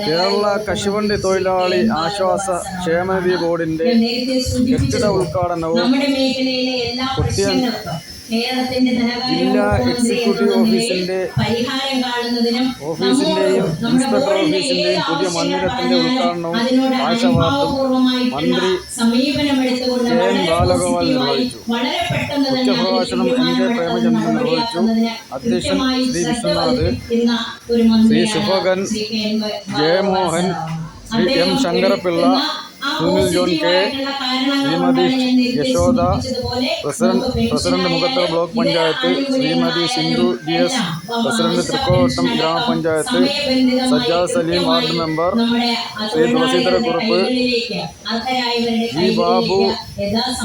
കേരള കശുവണ്ടി തൊഴിലാളി ആശ്വാസ ക്ഷേമനിധി ബോർഡിന്റെ കെട്ടിട ഉദ്ഘാടനവും കേരളത്തിന്റെ ജില്ലാ എക്സിക്യൂട്ടീവ് ഓഫീസിന്റെ ഓഫീസിന്റെയും ഇൻസ്പെക്ടർ ഓഫീസിന്റെയും പുതിയ മന്ദിരത്തിന്റെ ഉദ്ഘാടനവും ആശവാർഡും മന്ത്രി സമീപനമെടുത്തുകൊണ്ട് കെ എൻ വളരെ ബാലഗോപാൽ നിർവഹിച്ചു. മുഖ്യപ്രഭാഷണം എൻ കെ പ്രേമചന്ദ്രൻ നിർവഹിച്ചു. അധ്യക്ഷൻ Shri Vishwanath, Shubhakan, Shri K Jayamohan. Shri M Shankarapillai, Sunil John K, Shrimati Yashoda, president president Mukhathala block panchayat Shrimati Sindhu G S president Thrikkottam ഗ്രാമപഞ്ചായത്ത് Sajjad Salim ward member Shri Thulaseedharakurup G Babu,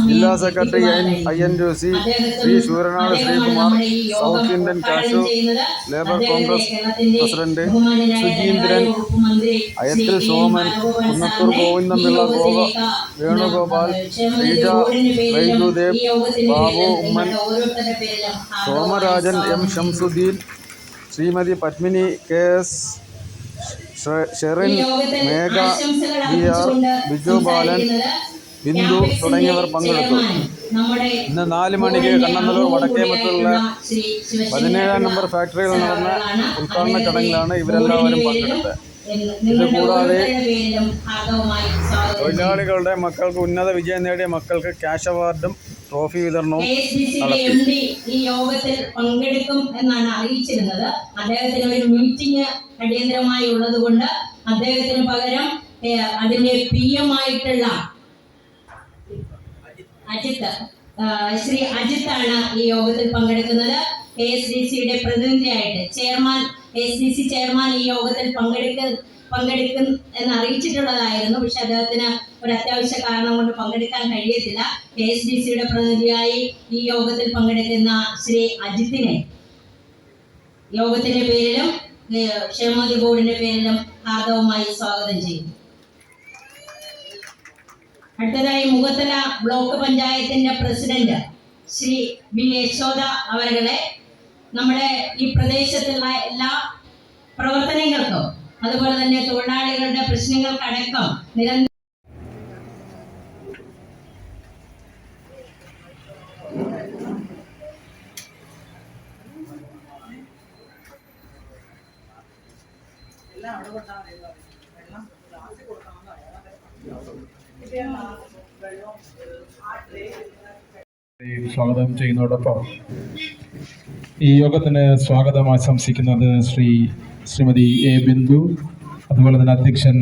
ജില്ലാ secretary N എത്തിക്കുവാനായി I N Josy Shri Sooranad Sreekumar South Indian cashew labour Congress president Sujeendran, Ayathil. Soman, Kunnathur Govindapillai ഗോപ Venugopal Sreeja വൈദ്യുദേവ് Babu Oommen Somarajan M Shamsuddin Shrimati Padmini K S Sherin Megha B R Biju Balan Bindu തുടങ്ങിയവർ പങ്കെടുത്തു. ഇന്ന് നാല് മണിക്ക് കണ്ണനല്ലൂർ വടക്കേമറ്റുള്ള മറ്റുള്ള പതിനേഴാം number ഫാക്ടറിയിൽ നടന്ന ഉദ്ഘാടന ചടങ്ങിലാണ് ഇവരെല്ലാവരും പങ്കെടുത്തത്. ഇതുകൂടാതെ തൊഴിലാളികളുടെ മക്കൾക്ക് ഉന്നത വിജയം നേടിയ മക്കൾക്ക് ക്യാഷ് അവാർഡും ട്രോഫി വിതരണവും ഈ യോഗത്തിൽ പങ്കെടുക്കും എന്നാണ് അറിയിച്ചിരുന്നത്. അദ്ദേഹത്തിന് ഒരു മീറ്റിംഗ് അടിയന്തരമായി ഉള്ളത് കൊണ്ട് അദ്ദേഹത്തിന് പകരം അതിന്റെ പി എം ആയിട്ടുള്ള അജിത്ത്. ശ്രീ അജിത്താണ് ഈ യോഗത്തിൽ പങ്കെടുക്കുന്നത്. കെ എസ് ഡി സിയുടെ പ്രതിനിധിയായിട്ട് chairman K S D C chairman ഈ യോഗത്തിൽ പങ്കെടുക്ക പങ്കെടുക്കും എന്ന് അറിയിച്ചിട്ടുള്ളതായിരുന്നു പക്ഷെ അദ്ദേഹത്തിന് ഒരു അത്യാവശ്യ കാരണം കൊണ്ട് പങ്കെടുക്കാൻ കഴിയത്തില്ല. കെ എസ് ഡി സിയുടെ പ്രതിനിധിയായി ഈ യോഗത്തിൽ പങ്കെടുക്കുന്ന ശ്രീ അജിത്തിനെ. യോഗത്തിന്റെ പേരിലും ക്ഷേമതി ബോർഡിന്റെ പേരിലും ഹാർദവുമായി സ്വാഗതം ചെയ്യുന്നു. അടുത്തതായി മുഖത്തല ബ്ലോക്ക് പഞ്ചായത്തിന്റെ പ്രസിഡന്റ് ശ്രീ ബി യശോദ അവരുടെ നമ്മുടെ ഈ പ്രദേശത്തുള്ള എല്ലാ പ്രവർത്തനങ്ങൾക്കും അതുപോലെ തന്നെ തൊഴിലാളികളുടെ പ്രശ്നങ്ങൾക്കടക്കം നിരന്തരം സ്വാഗതം ചെയ്യുന്നതോടൊപ്പം ഈ യോഗത്തിന് സ്വാഗതം ആശംസിക്കുന്നത് ശ്രീ ശ്രീമതി എ ബിന്ദു അതുപോലെ തന്നെ അധ്യക്ഷൻ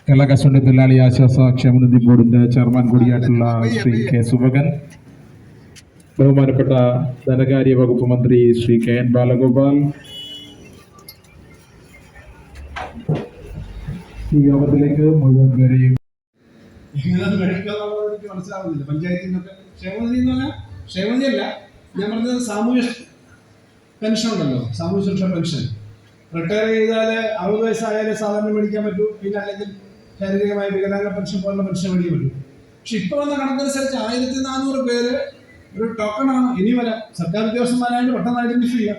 കേരള കസ്റ്റഡി തൊഴിലാളി ആശ്വാസ ക്ഷേമനിധി ബോർഡിന്റെ ചെയർമാൻ കൂടിയായിട്ടുള്ള ശ്രീ കെ സുഭകൻ ബഹുമാനപ്പെട്ട ധനകാര്യ വകുപ്പ് മന്ത്രി ശ്രീ കെ എൻ ബാലഗോപാൽ ഈ യോഗത്തിലേക്ക് മുഴുവൻ പേരെയും ഇങ്ങനെ കഴിക്കാന്നുള്ളത് എനിക്ക് മനസ്സിലാവുന്നില്ല. പഞ്ചായത്തിൽ നിന്നൊക്കെ ക്ഷേമനിധി എന്ന് പറഞ്ഞാൽ ക്ഷേമനിധി അല്ല ഞാൻ പറഞ്ഞത് സാമൂഹ്യ പെൻഷൻ ഉണ്ടല്ലോ സാമൂഹ്യ സുരക്ഷാ പെൻഷൻ റിട്ടയർ ചെയ്താൽ അറുപത് വയസ്സായാലേ സാധാരണ മേടിക്കാൻ പറ്റൂ പിന്നെ അല്ലെങ്കിൽ ശാരീരികമായ വികലാംഗ പെൻഷൻ പോലുള്ള പെൻഷൻ മേടിക്കാൻ പറ്റൂ. പക്ഷെ ഇപ്പൊ വന്ന കണക്കനുസരിച്ച് ആയിരത്തി നാനൂറ് പേര് ഒരു ടോക്കണാണ് ഇനി വരാം. സർക്കാർ ഉദ്യോഗസ്ഥന്മാരായിട്ട് പെട്ടെന്ന് ഐഡന്റിഫൈ ചെയ്യാം.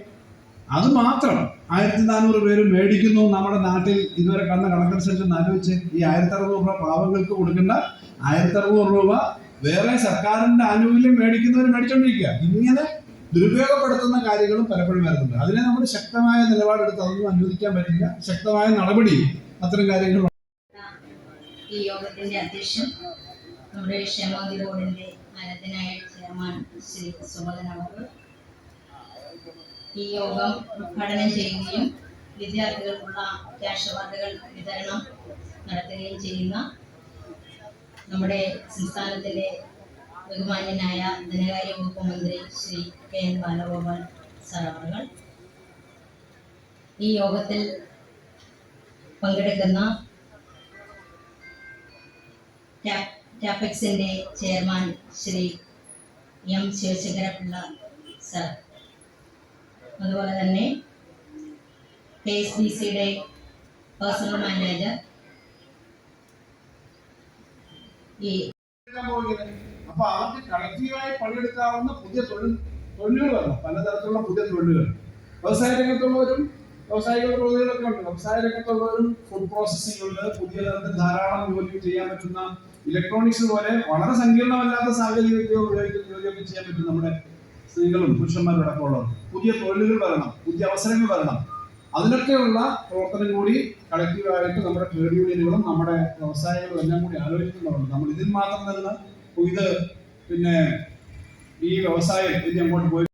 അത് മാത്രം. ആയിരത്തി നാനൂറ് പേര് മേടിക്കുന്നു. നമ്മുടെ നാട്ടിൽ ഇതുവരെ കണ്ട കണക്കനുസരിച്ച് ആലോചിച്ച്. ഈ ആയിരത്തി അറുന്നൂറ് രൂപ പാവങ്ങൾക്ക് കൊടുക്കേണ്ട ആയിരത്തി അറുന്നൂറ് രൂപ വേറെ സർക്കാരിന്റെ ആനുകൂല്യം മേടിക്കുന്നവർ മേടിച്ചോണ്ടിരിക്കുക ഇങ്ങനെ ദുരുപയോഗപ്പെടുത്തുന്ന കാര്യങ്ങളും പലപ്പോഴും വരുന്നുണ്ട്. അതിനെ നമ്മൾ ശക്തമായ നിലപാടെടുത്ത് അതൊന്നും അനുവദിക്കാൻ പറ്റില്ല. ശക്തമായ നടപടി അത്തരം കാര്യങ്ങൾ ഈ യോഗത്തിന്റെ അധ്യക്ഷൻ നമ്മുടെ ശ്രീ സുമതൻ അവർ ഈ യോഗം ഉദ്ഘാടനം ചെയ്യുകയും വിദ്യാർത്ഥികൾക്കുള്ള ക്യാഷ് അവാർഡുകൾ വിതരണം നടത്തുകയും ചെയ്യുന്ന നമ്മുടെ സംസ്ഥാനത്തിലെ ബഹുമാന്യനായ ധനകാര്യ വകുപ്പ് മന്ത്രി ശ്രീ കെ എൻ ബാലഗോപാൽ അവർ ഈ യോഗത്തിൽ പങ്കെടുക്കുന്ന ക്യാ- ക്യാപെക്സിന്റെ chairman Shri M Shivashankarapillai sir അതുപോലെ തന്നെ കെ എസ് ബി സിയുടെ പേഴ്സണൽ മാനേജർ ഈ അപ്പൊ അവർക്ക് കളക്റ്റീവായി പണിയെടുക്കാവുന്ന പുതിയ തൊഴിൽ തൊഴിലുകൾ വരണം പലതരത്തിലുള്ള പുതിയ തൊഴിലുകൾ. വ്യവസായ രംഗത്തുള്ളവരും വ്യവസായ പ്രതിനിധികളൊക്കെ ഉണ്ട്. വ്യവസായ രംഗത്തുള്ളവരും ഫുഡ് പ്രോസസ്സിംഗ് ഉണ്ട്. പുതിയ തരത്തിൽ ധാരാളം ജോലി ചെയ്യാൻ പറ്റുന്ന ഇലക്ട്രോണിക്സ് പോലെ വളരെ സങ്കീർണമല്ലാത്ത സാങ്കേതിക വിദ്യ ഉപയോഗിക്കുന്ന ജോലിയൊക്കെ ചെയ്യാൻ പറ്റും നമ്മുടെ സ്ത്രീകളും പുരുഷന്മാരും അടക്കമുള്ളവർ. പുതിയ തൊഴിലുകൾ വരണം പുതിയ അവസരങ്ങൾ വരണം. അതിനൊക്കെയുള്ള പ്രവർത്തനം കൂടി കളക്റ്റീവായിട്ട് നമ്മുടെ ട്രേഡ് യൂണിയനുകളും നമ്മുടെ വ്യവസായങ്ങളും എല്ലാം കൂടി ആലോചിക്കുന്നുണ്ട്. നമ്മൾ ഇതിൽ മാത്രം നിന്ന് ഇത് പിന്നെ ഈ വ്യവസായം ഇനി അങ്ങോട്ട് പോയി